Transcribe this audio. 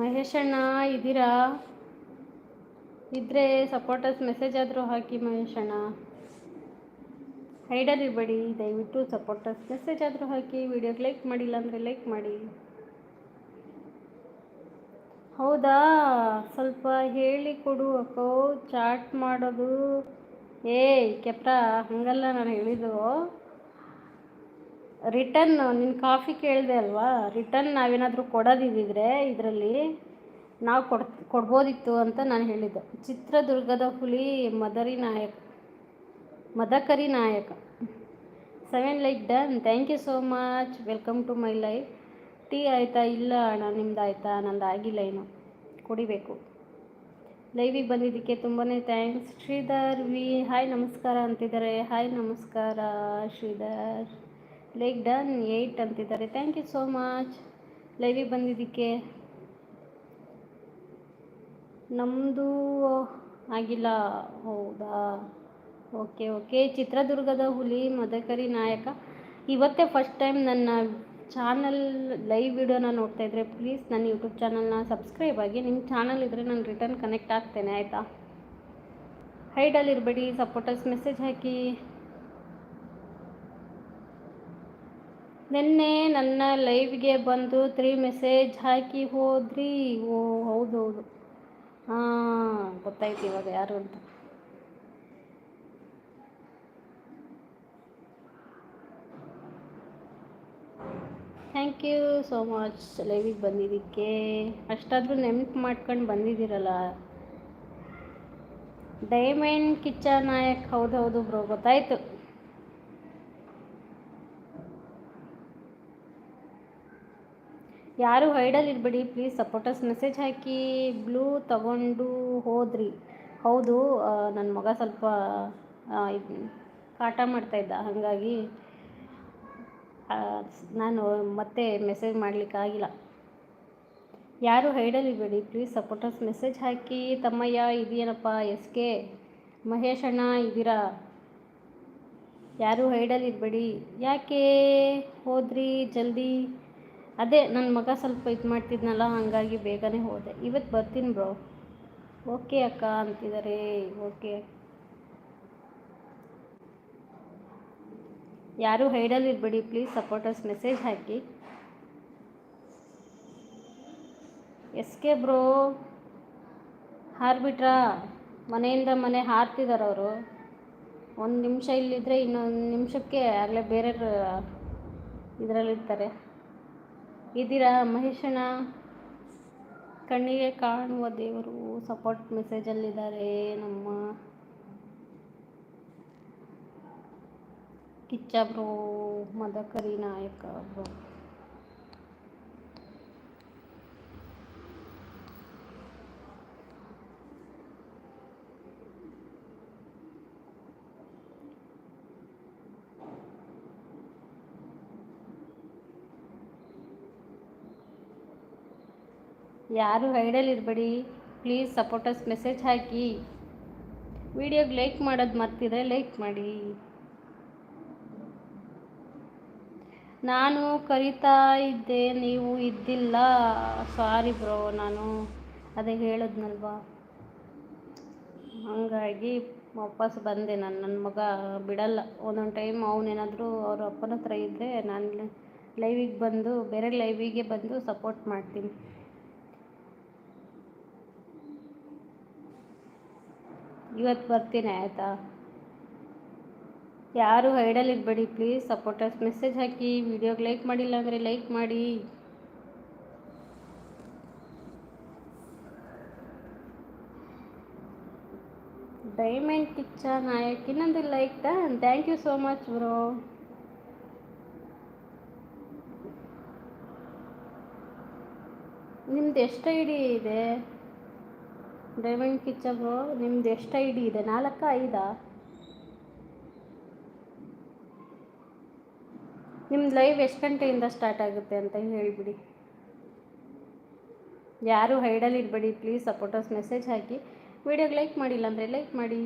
ಮಹೇಶಣ್ಣ ಇದ್ದೀರಾ ಇದ್ರೆ? Supporters message ಆದರೂ ಹಾಕಿ ಮಹೇಶಣ್ಣ ಹೈಡರ್ ಇರಬೇಡಿ, ದಯವಿಟ್ಟು ಸಪೋರ್ಟರ್ಸ್ ಮೆಸೇಜ್ ಆದರೂ ಹಾಕಿ ವಿಡಿಯೋಗೆ ಲೈಕ್ ಮಾಡಿಲ್ಲ ಅಂದರೆ ಲೈಕ್ ಮಾಡಿ. ಹೌದಾ? ಸ್ವಲ್ಪ ಹೇಳಿ ಕೊಡು ಅಕ್ಕೋ ಚಾಟ್ ಮಾಡೋದು. ಏಯ್ ಕೆಪ್ರಾ, ಹಾಗಲ್ಲ ನಾನು ಹೇಳಿದ್ದು. ರಿಟರ್ನ್ ನಿನ್ನ ಕಾಫಿ ಕೇಳಿದೆ ಅಲ್ವಾ? ರಿಟರ್ನ್ ನಾವೇನಾದರೂ ಕೊಡೋದಿದ್ದರೆ ಇದರಲ್ಲಿ ನಾವು ಕೊಡ್, ಕೊಡ್ಬೋದಿತ್ತು ಅಂತ ನಾನು ಹೇಳಿದ್ದೆ. ಚಿತ್ರದುರ್ಗದ ಹುಲಿ Madari Nayaka, Madakari Nayaka. Seven like done. Thank you so much. Welcome to my life. Tea ಆಯಿತಾ? ಇಲ್ಲ ಅಣ್ಣ ನಿಮ್ದು ಆಯಿತಾ ನಂದು ಆಗಿಲ್ಲ ಏನು ಕುಡಿಬೇಕು. ಲೈವಿಗೆ ಬಂದಿದ್ದಕ್ಕೆ ತುಂಬಾ ಥ್ಯಾಂಕ್ಸ್. ಶ್ರೀಧರ್ ವಿ, ಹಾಯ್ ನಮಸ್ಕಾರ ಅಂತಿದ್ದಾರೆ. ಹಾಯ್ ನಮಸ್ಕಾರ, ಶ್ರೀಧರ್. ಲೈಕ್ ಡನ್ ಏಯ್ಟ್ ಅಂತಿದ್ದಾರೆ. ಥ್ಯಾಂಕ್ ಯು ಸೋ ಮಚ್ ಲೈವಿಗೆ ಬಂದಿದ್ದಕ್ಕೆ. ನಮ್ಮದು ಆಗಿಲ್ಲ. ಹೌದಾ? ಓಕೆ ಓಕೆ ಚಿತ್ರದುರ್ಗದ ಹುಲಿ, ಮದಕರಿ ನಾಯಕ. ಇವತ್ತೇ ಫಸ್ಟ್ ಟೈಮ್ ನನ್ನ ಚಾನಲ್ ಲೈವ್ ವಿಡಿಯೋನ ನೋಡ್ತಾ ಇದ್ದರೆ ಪ್ಲೀಸ್ ನನ್ನ ಯೂಟ್ಯೂಬ್ ಚಾನಲ್ನ ಸಬ್ಸ್ಕ್ರೈಬ್ ಆಗಿ. ನಿಮ್ಮ ಚಾನಲ್ ಇದ್ದರೆ ನಾನು ರಿಟರ್ನ್ ಕನೆಕ್ಟ್ ಆಗ್ತೇನೆ, ಆಯಿತಾ? ಹೈಡಲ್ಲಿರಬೇಡಿ ಸಪೋರ್ಟರ್ಸ್ ಮೆಸೇಜ್ ಹಾಕಿ. ನಿನ್ನೆ ನನ್ನ ಲೈವ್ಗೆ ಬಂದು ತ್ರೀ ಮೆಸೇಜ್ ಹಾಕಿ ಹೋದ್ರಿ. ಓ ಹೌದು ಹೌದು ಹಾಂ, ಗೊತ್ತಾಯ್ತು ಇವಾಗ ಯಾರು ಅಂತ. ಥ್ಯಾಂಕ್ ಯು ಸೋ ಮಚ್ ಲೈವಿಗೆ ಬಂದಿದ್ದಕ್ಕೆ. ಅಷ್ಟಾದರೂ ನೆನಪು ಮಾಡ್ಕೊಂಡು ಬಂದಿದ್ದೀರಲ್ಲ. ಡೈಮಂಡ್ ಕಿಚ್ಚ ನಾಯಕ್ ಹೌದು ಹೌದು ಬ್ರೋ, ಗೊತ್ತಾಯ್ತು. ಯಾರು ಹೈಡಲ್ಲಿ ಇರಬೇಡಿ ಪ್ಲೀಸ್ ಸಪೋರ್ಟರ್ಸ್ ಮೆಸೇಜ್ ಹಾಕಿ ಬ್ಲೂ ತಗೊಂಡು ಹೋದ್ರಿ. ಹೌದು ನನ್ನ ಮಗ ಸ್ವಲ್ಪ ಇದು ಮಾಡ್ತಾ ಇದ್ದ, ಹಾಗಾಗಿ ನಾನು ಮತ್ತೆ ಮೆಸೇಜ್ ಮಾಡಲಿಕ್ಕಾಗಿಲ್ಲ ಯಾರು ಹೈಡಲ್ಲಿ ಇರಬೇಡಿ ಪ್ಲೀಸ್ ಸಪೋರ್ಟರ್ಸ್ ಮೆಸೇಜ್ ಹಾಕಿ, ತಮ್ಮಯ್ಯ ಇದೆಯೇನಪ್ಪ ಎಸ್ ಕೆ ಮಹೇಶ್ ಅಣ್ಣ ಇದ್ದೀರಾ? ಯಾರು ಹೈಡಲ್ಲಿ ಇರಬೇಡಿ. ಯಾಕೆ ಹೋದ್ರಿ ಜಲ್ದಿ? ಅದೇ ನನ್ನ ಮಗ ಸ್ವಲ್ಪ ಇದು ಮಾಡ್ತಿದ್ನಲ್ಲ, ಹಾಗಾಗಿ ಬೇಗನೆ ಹೋದೆ. ಇವತ್ತು ಬರ್ತೀನಿ ಬ್ರೋ. ಓಕೆ ಅಕ್ಕ ಅಂತಿದ್ದಾರೆ. ಓಕೆ. ಯಾರು ಹೈಡಲ್ಲಿ ಇರಬೇಡಿ, ಪ್ಲೀಸ್ ಸಪೋರ್ಟರ್ಸ್ ಮೆಸೇಜ್ ಹಾಕಿ. ಎಸ್ ಕೆ ಬ್ರೋ, ಹಾರ್ಬಿಟ್ರಾ? ಮನೆಯಿಂದ ಮನೆ ಹಾರ್ತಿದ್ದಾರೆ ಅವರು. ಒಂದು ನಿಮಿಷ ಇಲ್ಲಿದ್ದರೆ ಇನ್ನೊಂದು ನಿಮಿಷಕ್ಕೆ ಆಗಲೇ ಬೇರೆ ಇದರಲ್ಲಿರ್ತಾರೆ. ಇದ್ದೀರಾ ಮಹೇಶಣ್ಣ? ಕಣ್ಣಿಗೆ ಕಾಣುವ ದೇವರು ಸಪೋರ್ಟ್ ಮೆಸೇಜಲ್ಲಿದ್ದಾರೆ ನಮ್ಮ ಕಿಚ್ಚ ಬ್ರೋ ಮದಕರಿ ನಾಯಕ ಬ್ರೋ ಯಾರು ಇರಬೇಡಿ. ಪ್ಲೀಸ್ ಸಪೋರ್ಟರ್ಸ್ ಮೆಸೇಜ್ ಹಾಕಿ. ವಿಡಿಯೋಗೆ ಲೈಕ್ ಮಾಡೋದು ಮರ್ತಿದ್ರೆ ಲೈಕ್ ಮಾಡಿ. ನಾನು ಕರಿತಾ ಇದ್ದೆ, ನೀವು ಇದ್ದಿಲ್ಲ. ಸಾರಿ ಬ್ರೋ, ನಾನು ಅದೇ ಹೇಳಿದ್ನಲ್ವಾ? ಹಾಗಾಗಿ ವಾಪಸ್ ಬಂದೆ ನಾನು. ನನ್ನ ಮಗ ಬಿಡಲ್ಲ. ಒಂದೊಂದು ಟೈಮ್ ಅವನೇನಾದರೂ ಅವ್ರ ಅಪ್ಪನ ಹತ್ರ ಇದ್ದರೆ ನಾನು ಲೈವಿಗೆ ಬಂದು, ಬೇರೆ ಲೈವಿಗೆ ಬಂದು ಸಪೋರ್ಟ್ ಮಾಡ್ತೀನಿ. ಇವತ್ತು ಬರ್ತೀನಿ, ಆಯಿತಾ? ಯಾರು ಹೈಡಲ್ಲಿ ಇರಬೇಡಿ ಪ್ಲೀಸ್ ಸಪೋರ್ಟರ್ಸ್ ಮೆಸೇಜ್ ಹಾಕಿ ವಿಡಿಯೋಗೆ ಲೈಕ್ ಮಾಡಿಲ್ಲ ಅಂದರೆ ಲೈಕ್ ಮಾಡಿ. ಡೈಮಂಡ್ ಕಿಚ್ಚ ನಾಯಕ್, ಇನ್ನೊಂದು like thank you so much bro ನಿಮ್ದು ಎಷ್ಟು ಐಡಿ ಇದೆ? ಡೈಮಂಡ್ ಕಿಚ್ಚಗು ನಿಮ್ದು ಎಷ್ಟು ಐ ಡಿ ಇದೆ? ನಾಲ್ಕ ಐದಾ? ನಿಮ್ದು ಲೈವ್ ಎಷ್ಟು ಗಂಟೆಯಿಂದ ಸ್ಟಾರ್ಟ್ ಆಗುತ್ತೆ ಅಂತ ಹೇಳಿಬಿಡಿ. ಯಾರು ಹೈಡಲ್ಲಿ ಇರಬೇಡಿ ಪ್ಲೀಸ್ ಸಪೋರ್ಟರ್ಸ್ ಮೆಸೇಜ್ ಹಾಕಿ. ವಿಡಿಯೋಗೆ ಲೈಕ್ ಮಾಡಿಲ್ಲ ಅಂದರೆ ಲೈಕ್ ಮಾಡಿ.